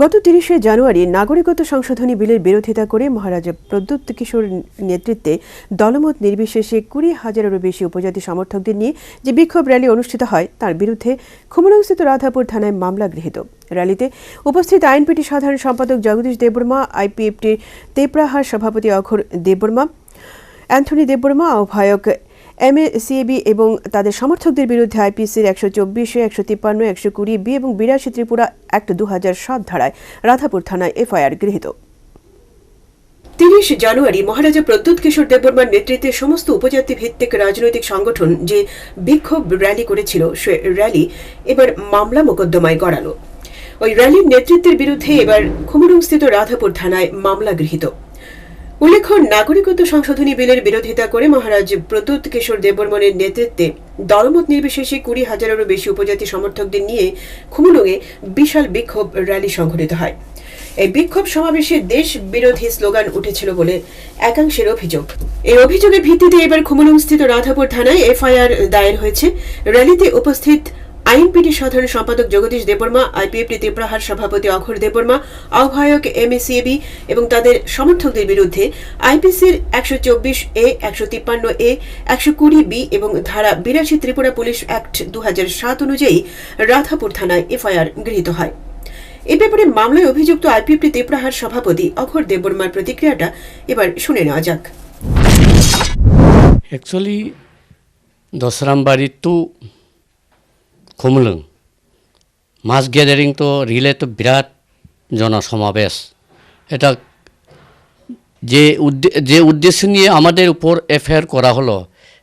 গত তিরিশে জানুয়ারি নাগরিকত্ব সংশোধনী বিলের বিরোধিতা করে মহারাজা প্রদ্যুৎ কিশোর নেতৃত্বে দলমত নির্বিশেষে কুড়ি হাজারেরও বেশি উপজাতি সমর্থকদের নিয়ে যে বিক্ষোভ র্যালি অনুষ্ঠিত হয়, তার বিরুদ্ধে খুমলংস্থিত রাধাপুর থানায় মামলা গৃহীত। র্যালিতে উপস্থিত আইনপিটি সাধারণ সম্পাদক জগদীশ দেববর্মা, আইপিএফটির তেপরাহার সভাপতি অঘর দেববর্মা, অ্যান্থনি দেববর্মা, আহ্বায়ক এম সিএবি এবং তাদের সমর্থকদের বিরুদ্ধে আইপিসির একশো চব্বিশে, একশো তিপ্পান্ন, একশো কুড়ি, বি এবং বিরাশি ত্রিপুরা অ্যাক্ট দু সাত ধারায় রাধাপুর থানায় এফআইআর গৃহীত। তিরিশ জানুয়ারি মহারাজা প্রদ্যুৎ কিশোর দেববর্মার নেতৃত্বে সমস্ত উপজাতি ভিত্তিক রাজনৈতিক সংগঠন যে বিক্ষোভ র্যালি করেছিল, সে র্যালি এবার মামলা মোকদ্দমায় গড়ালো। ওই র্যালির নেতৃত্বের বিরুদ্ধে এবার খুমরুংস্থিত রাধাপুর থানায় মামলা গৃহীত। উল্লেখ্য, নাগরিকত্ব সংশোধনী বিলের বিরোধিতা করে মহারাজ প্রদ্যুৎ কিশোর দেববর্মনের নেতৃত্বে দলমত নির্বিশেষে কুড়ি হাজারেরও বেশি উপজাতি সমর্থকদের নিয়ে খুমুলুঙে বিশাল বিক্ষোভ র্যালি সংঘটিত হয়। এই বিক্ষোভ সমাবেশে দেশ বিরোধী স্লোগান উঠেছিল বলে একাংশের অভিযোগ। এই অভিযোগের ভিত্তিতে এবার খুমুলুংস্থিত রাধাপুর থানায় এফআইআর দায়ের হয়েছে। র্যালিতে উপস্থিত আইনপিটি সাধারণ সম্পাদক জগদীশ দেববর্মা আইপিএফটি ত্রিপ্রাহার সভাপতি অঘর দেববর্মা, আহ্বায়ক এমএসিএবি এবং তাদের সমর্থকদের বিরুদ্ধে আইপিসির একশো চব্বিশ এ, একশো তিপ্পান্ন এ, একশো কুড়ি বি এবং ধারা বিরাশি ত্রিপুরা পুলিশ অ্যাক্ট দু সাত অনুযায়ী রাধাপুর থানায় এফআইআর গৃহীত হয়। এ ব্যাপারে মামলায় অভিযুক্ত আইপিএফটি ত্রিপ্রাহার সভাপতি অঘর দেববর্মার প্রতিক্রিয়াটা এবার শুনে নেওয়া যাক। একচুয়ালি দশরামবাড়িতো খুমলুং মাছ গ্যাদারিং তো রিলে তো বিরাট জনসমাবেশ। এটা যে যে উদ্দেশ্য নিয়ে আমাদের উপর এফআইআর করা হলো,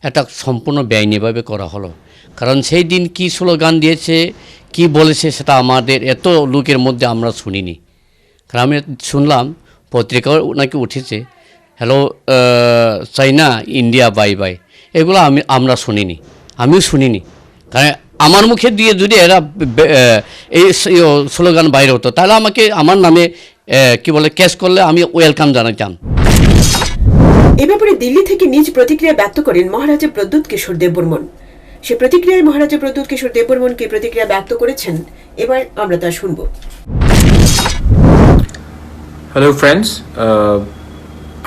এটা সম্পূর্ণ বেআইনিভাবে করা হলো। কারণ সেই দিন কি স্লোগান দিয়েছে, কি বলেছে সেটা আমাদের এত লোকের মধ্যে আমরা শুনিনি। কারণ আমি শুনলাম, পত্রিকাও নাকি উঠেছে, hello China, India, bye bye. এগুলো আমি, আমরা শুনিনি। আমিও শুনিনি। কারণ আমার মুখে দিয়ে যদি এরা আহ, এই স্লোগান বাইরে হতো তাহলে আমাকে আমার নামে কি বলে কেস করলে আমি ওয়েলকাম জানাতাম। এ ব্যাপারে দিল্লি থেকে নিজ প্রতিক্রিয়া ব্যক্ত করেন মহারাজা প্রদ্যুৎ কিশোর দেববর্মন। সে প্রতিক্রিয়ায় মহারাজা প্রদ্যুৎ কিশোর দেববর্মন কি প্রতিক্রিয়া ব্যক্ত করেছেন এবার আমরা তা শুনব। Hello friends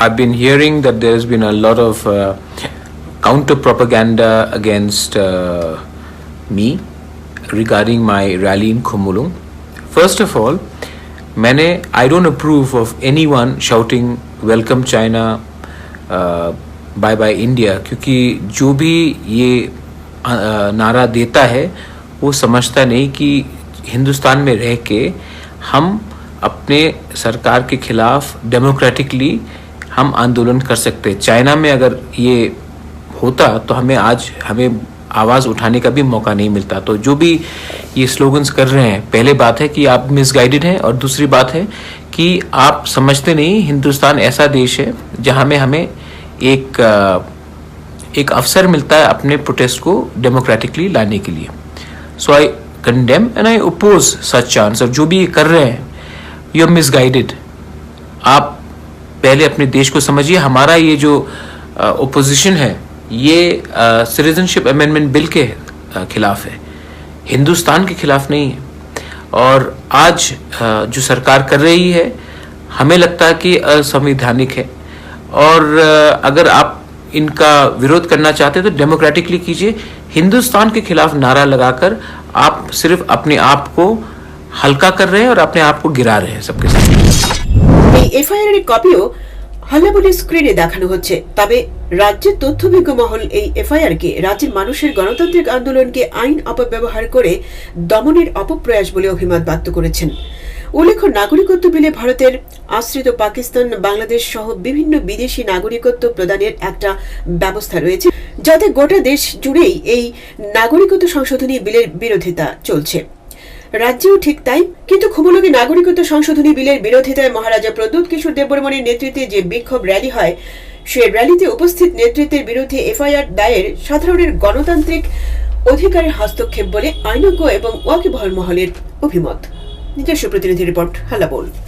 I've been hearing that there's been a lot of uh, counter propaganda against uh, me regarding my rally in Khumulung. First of all, मैंने I don't approve of anyone shouting "Welcome China, uh, Bye Bye India" क्योंकि जो भी ये uh, नारा देता है वो समझता नहीं कि हिंदुस्तान में रह के हम अपने सरकार के खिलाफ डेमोक्रेटिकली हम आंदोलन कर सकते चाइना में अगर ये होता तो हमें आज हमें आवाज़ उठाने का भी मौका नहीं मिलता। तो जो भी ये स्लोगन्स कर रहे हैं, पहले बात है कि आप मिसगाइडेड हैं और दूसरी बात है कि आप समझते नहीं, हिंदुस्तान ऐसा देश है जहाँ में हमें एक एक अवसर मिलता है अपने प्रोटेस्ट को डेमोक्रेटिकली लाने के लिए। So I condemn and I oppose such chance और जो भी ये कर रहे हैं यू आर मिसगाइडेड आप पहले अपने देश को समझिए, हमारा ये जो ओपोजिशन है ये सिटीजनशिप अमेंडमेंट बिल के अ, खिलाफ है हिंदुस्तान के खिलाफ नहीं है और आज अ, जो सरकार कर रही है हमें लगता है कि असंवैधानिक है और अ, अगर आप इनका विरोध करना चाहते हैं तो डेमोक्रेटिकली कीजिए हिंदुस्तान के खिलाफ नारा लगाकर आप सिर्फ अपने आप को हल्का कर रहे हैं और अपने आप को गिरा रहे हैं सबके सामने এই এফআইআর এর কপিও হল্লাবলি স্ক্রিনে দেখানো হচ্ছে। তবে রাজ্যের তথ্যভিজ্ঞ মহল এই এফআইআর কে রাজ্যের মানুষের গণতান্ত্রিক আন্দোলনকে আইন অপব্যবহার করে দমনের অপপ্রয়াস বলে অভিমত ব্যক্ত করেছেন। উল্লেখ্য, নাগরিকত্ব বিলে ভারতের আশ্রিত পাকিস্তান, বাংলাদেশ সহ বিভিন্ন বিদেশি নাগরিকত্ব প্রদানের একটা ব্যবস্থা রয়েছে, যাতে গোটা দেশ জুড়েই এই নাগরিকত্ব সংশোধনী বিলের বিরোধিতা চলছে। রাজ্যেও ঠিক তাই। কিন্তু খুবলকে নাগরিকত্ব সংশোধনী বিলের বিরোধিতায় মহারাজা প্রদ্যুৎ কিশোর দেববর্মনের নেতৃত্বে যে বিক্ষোভ র্যালি হয়, সে র্যালিতে উপস্থিত নেতৃত্বের বিরুদ্ধে এফআইআর দায়ের সাধারণের গণতান্ত্রিক অধিকারের হস্তক্ষেপ বলে আইনজ্ঞ এবং ওয়াকিবহল মহলের অভিমত। নিজস্ব প্রতিনিধি রিপোর্ট, হালাবোল। বল